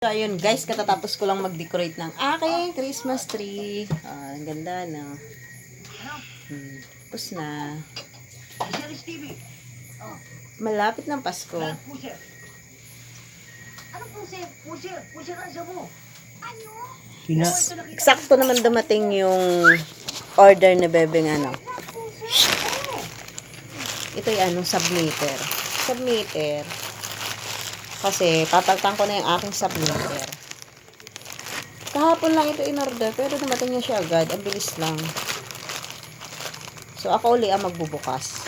So, ayun guys, katatapos ko lang mag-decorate ng aking Christmas tree. Ah, ang ganda, no? Hmm, tapos na. Malapit ng Pasko. Eksakto naman dumating yung order ni Bebeng ano. Ito yung ano, submeter. Submeter. Kasi papaltan ko na yung aking submeter. Kahapon lang ito in-order, pero dumating niya siya agad. Ang bilis lang. So, ako uli ang magbubukas.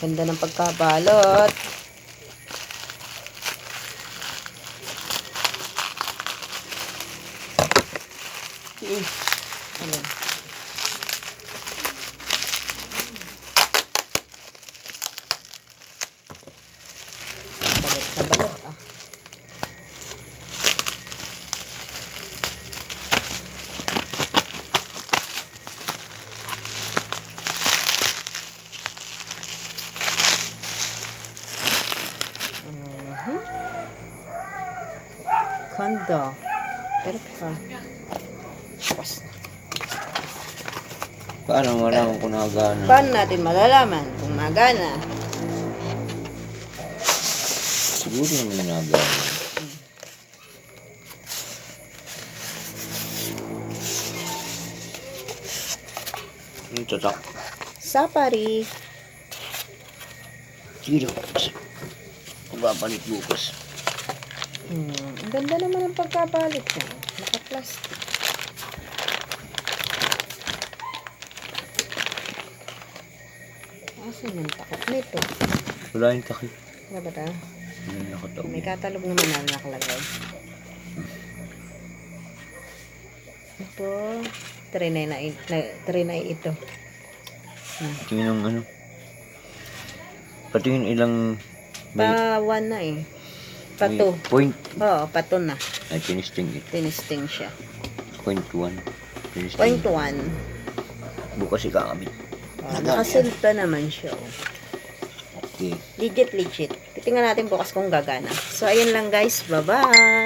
Ganda ng pagkabalot. Mm. Ano? Balot na balot ah. Mhm. Kanda. Pero Tapos na. Paano malaman kung nagana? Paano natin malalaman kung magana? Siguro naman nagana. Yung tatak. Sapari. Tiro. Papapalit bukas. Hmm, ang ganda naman ang pagkabalit niya. Naka-plastic. Asan ang takot nito? Wala yung takip. Ano ba ta? Ano nakataog. May katalog naman na nakalagay. Ito, trinay na, na trinay ito. Tingin ng ano. Patingin ilang may, Pa one na eh. Pa may two. point. Oo, pa two na. Ay, tinisting ito. Tinisting siya. Point one. Tinisting. Point one. Bukas ikakabit. Oh, nakasilta naman siya. Oh. Okay. Legit, legit. Titingnan natin bukas kung gagana. So, ayun lang guys. Bye-bye!